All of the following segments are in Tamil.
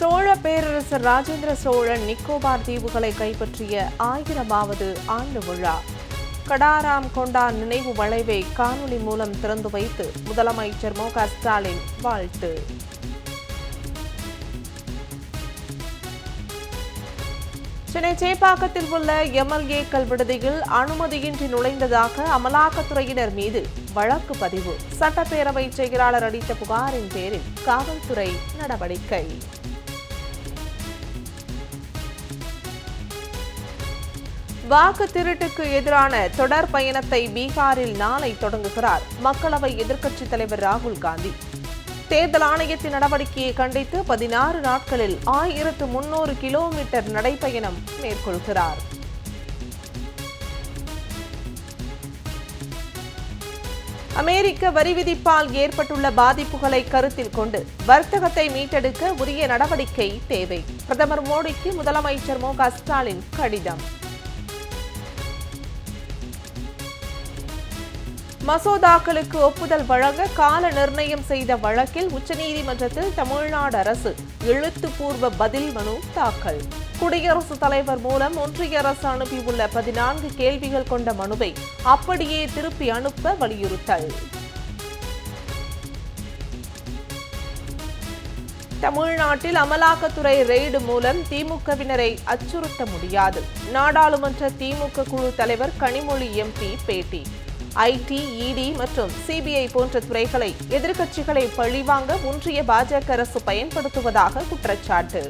சோழ பேரரசர் ராஜேந்திர சோழன் நிக்கோபார் தீவுகளை கைப்பற்றிய ஆயிரமாவது ஆண்டு விழா. கடாராம் கொண்டா நினைவு வளைவை காணொலி மூலம் திறந்து வைத்து முதலமைச்சர் மு ஸ்டாலின் வாழ்த்து. சென்னை சேப்பாக்கத்தில் உள்ள எம்எல்ஏக்கள் விடுதியில் அனுமதியின்றி நுழைந்ததாக அமலாக்கத்துறையினர் மீது வழக்கு பதிவு. சட்டப்பேரவை செயலாளர் அளித்த புகாரின் பேரில் காவல்துறை நடவடிக்கை. வாக்கு திருட்டுக்கு எதிரான தொடர் பயணத்தை பீகாரில் நாளை தொடங்குகிறார் மக்களவை எதிர்க்கட்சித் தலைவர் ராகுல் காந்தி. தேர்தல் ஆணையத்தின் நடவடிக்கையை கண்டித்து பதினாறு நாட்களில் ஆயிரத்து முன்னூறு கிலோமீட்டர் நடைப்பயணம் மேற்கொள்கிறார். அமெரிக்க வரி விதிப்பால் ஏற்பட்டுள்ள பாதிப்புகளை கருத்தில் கொண்டு வர்த்தகத்தை மீட்டெடுக்க உரிய நடவடிக்கை தேவை. பிரதமர் மோடிக்கு முதலமைச்சர் மு க ஸ்டாலின் கடிதம். மசோதாக்களுக்கு ஒப்புதல் வழங்க கால நிர்ணயம் செய்த வழக்கில் உச்சநீதிமன்றத்தில் தமிழ்நாடு அரசு எழுத்துப்பூர்வ பதில் மனு தாக்கல். குடியரசுத் தலைவர் மூலம் ஒன்றிய அரசு அனுப்பியுள்ள பதினான்கு கேள்விகள் கொண்ட மனுவை அப்படியே திருப்பி அனுப்ப வலியுறுத்தல். தமிழ்நாட்டில் அமலாக்கத்துறை ரெய்டு மூலம் திமுகவினரை அச்சுறுத்த முடியாது. நாடாளுமன்ற திமுக குழு தலைவர் கனிமொழி எம்பி பேட்டி. ஐடி இடி மற்றும் சிபிஐ போன்ற துறைகளை எதிர்க்கட்சிகளை பழிவாங்க ஒன்றிய பாஜக அரசு பயன்படுத்துவதாக குற்றச்சாட்டு.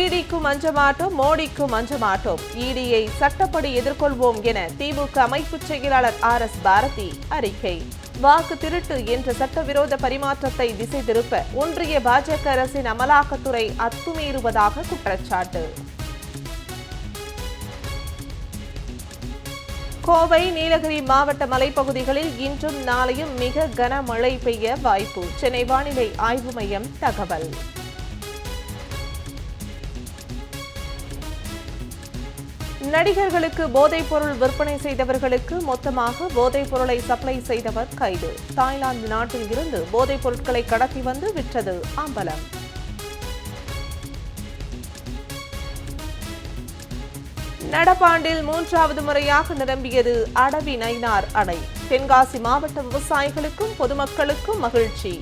ஈடிக்கும் அஞ்சமாட்டோம் மோடிக்கும் அஞ்சமாட்டோம் ஈடியை சட்டப்படி எதிர்கொள்வோம் என திமுக அமைப்பு செயலாளர் ஆர் எஸ் பாரதி அறிக்கை. வாக்கு திருட்டு என்ற சட்டவிரோத பரிமாற்றத்தை திசை திருப்ப ஒன்றிய பாஜக அரசின் அமலாக்கத்துறை அத்துமீறுவதாக குற்றச்சாட்டு. கோவை நீலகிரி மாவட்ட மலைப்பகுதிகளில் இன்றும் நாளையும் மிக கனமழை பெய்ய வாய்ப்பு. சென்னை வானிலை ஆய்வு மையம் தகவல். நடிகர்களுக்கு போதைப் பொருள் விற்பனை செய்தவர்களுக்கு மொத்தமாக போதைப் பொருளை சப்ளை செய்தவர் கைது. தாய்லாந்து நாட்டில் இருந்து போதைப் பொருட்களை கடத்தி வந்து விற்றது அம்பலம். நடப்பாண்டில் மூன்றாவது முறையாக நிரம்பியது அடவி நைனார் அணை. தென்காசி மாவட்ட விவசாயிகளுக்கும் பொதுமக்களுக்கும் மகிழ்ச்சி.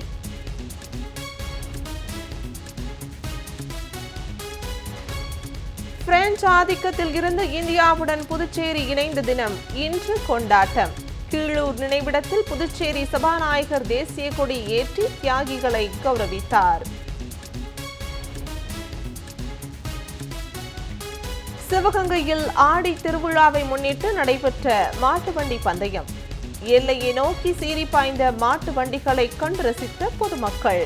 பிரெஞ்சு ஆதிக்கத்தில் இருந்து இந்தியாவுடன் புதுச்சேரி இணைந்த தினம் இன்று கொண்டாட்டம். கீழூர் நினைவிடத்தில் புதுச்சேரி சபாநாயகர் தேசிய கொடி ஏற்றி தியாகிகளை கௌரவித்தார். சிவகங்கையில் ஆடி திருவிழாவை முன்னிட்டு நடைபெற்ற மாட்டு வண்டி பந்தயம். எல்லையை நோக்கி சீறி பாய்ந்த மாட்டு வண்டிகளை கண்டு ரசித்த பொதுமக்கள்.